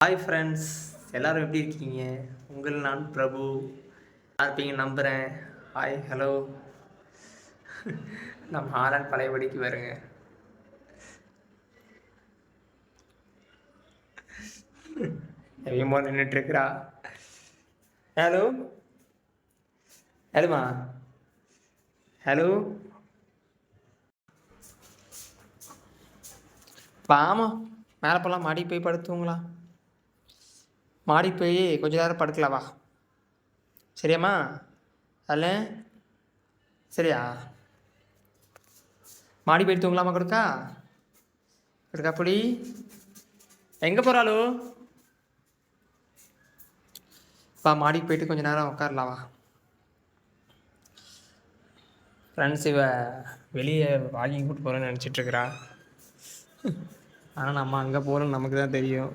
Hi friends எல்லோரும் எப்படி இருக்கீங்க? உங்கள் நான் பிரபு. இருப்பீங்க நம்புகிறேன் ஹாய் ஹலோ நம்ம ஆரன் பழையபடிக்கு வருங்க. எவ்வளோ நின்றுட்டுருக்குறா ஹலோ ஹலோமா ஹலோ பாமா மேலே போகலாம் மாடி போய் படுத்துங்களா மாடி போய் கொஞ்ச நேரம் படுக்கலாம் வா. சரியாம்மா? அதில் சரியா? மாடி போய் தூங்கலாமா கொடுக்கா? கொடுக்கா புடி. எங்கே போகிறாளோ வா மாடிக்கு போயிட்டு கொஞ்ச நேரம் உட்காரலாம் வா. ஃப்ரெண்ட்ஸ் இவ வெளியே வாக்கிங் கூட்டு போகிறேன்னு நினச்சிட்ருக்குறா ஆனால் நம்ம அங்கே போகிறோம் நமக்கு தான் தெரியும்.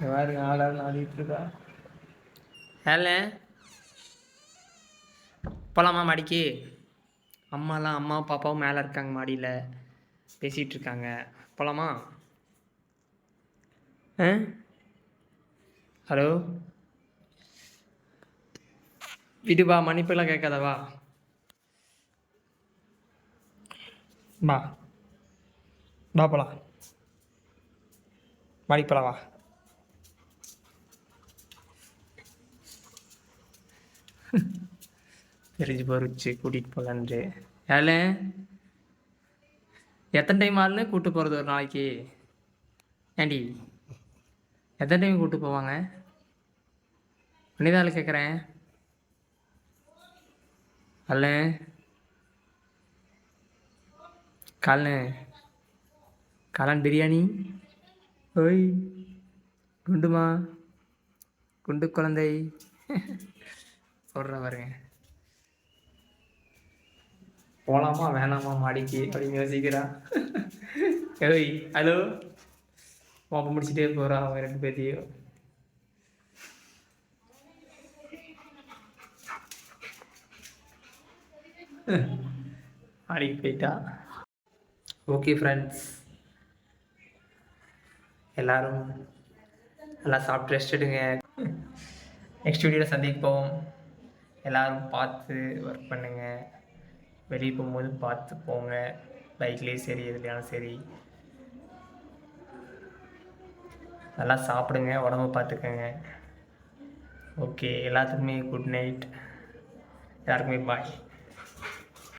வேறு ஆளாள் ஆடிட்டு இருக்கா ஹேல போகலாமா மாடிக்கு? அம்மாலாம் அம்மாவும் பாப்பாவும் மேலே இருக்காங்க மாடியில். பேசிகிட்டு இருக்காங்க போகலாமா ஆ? ஹலோ? விடுவா மன்னிப்பெல்லாம் கேட்காதவா? வா. வா போலாம். மாடிக்கு போலாம் வா. தெரிஞ்சு போச்சு கூட்டிகிட்டு போகலான்ட்டு ஏல எத்தனை டைம் ஆளுன்னு கூப்பிட்டு போகிறது ஒரு நாளைக்கு? ஏண்டி? எத்தனை டைம் கூப்பிட்டு போவாங்க? மனிதாள் கேட்குறேன் அல்ல? காலனு? காளான் பிரியாணி? ஓய் குண்டுமா? குண்டு குழந்தை? சொல்கிறேன் பாருங்க. போகலாமா வேணாமா? மாடிக்கு. அப்படின்னு யோசிக்கிறா. ஏய் ஹலோ பாப்பா முடிச்சுட்டே போகிறா அவங்க ரெண்டு பேர்த்தையும் மாடிக்கு போயிட்டா. ஓகே ஃப்ரெண்ட்ஸ் எல்லாரும் நல்லா சாப்பிட்டு ரெஸ்ட் எடுங்க. நெக்ஸ்ட் வீடியோவில் சந்திப்போம். எல்லோரும் பார்த்து ஒர்க் பண்ணுங்கள் வெளியே போகும்போது பார்த்து போங்க. பைக்லேயும் சரி எதுலையாலும் சரி. நல்லா சாப்பிடுங்க உடம்ப பார்த்துக்கோங்க. ஓகே எல்லாத்துக்குமே குட் நைட் எல்லாருக்குமே பாய்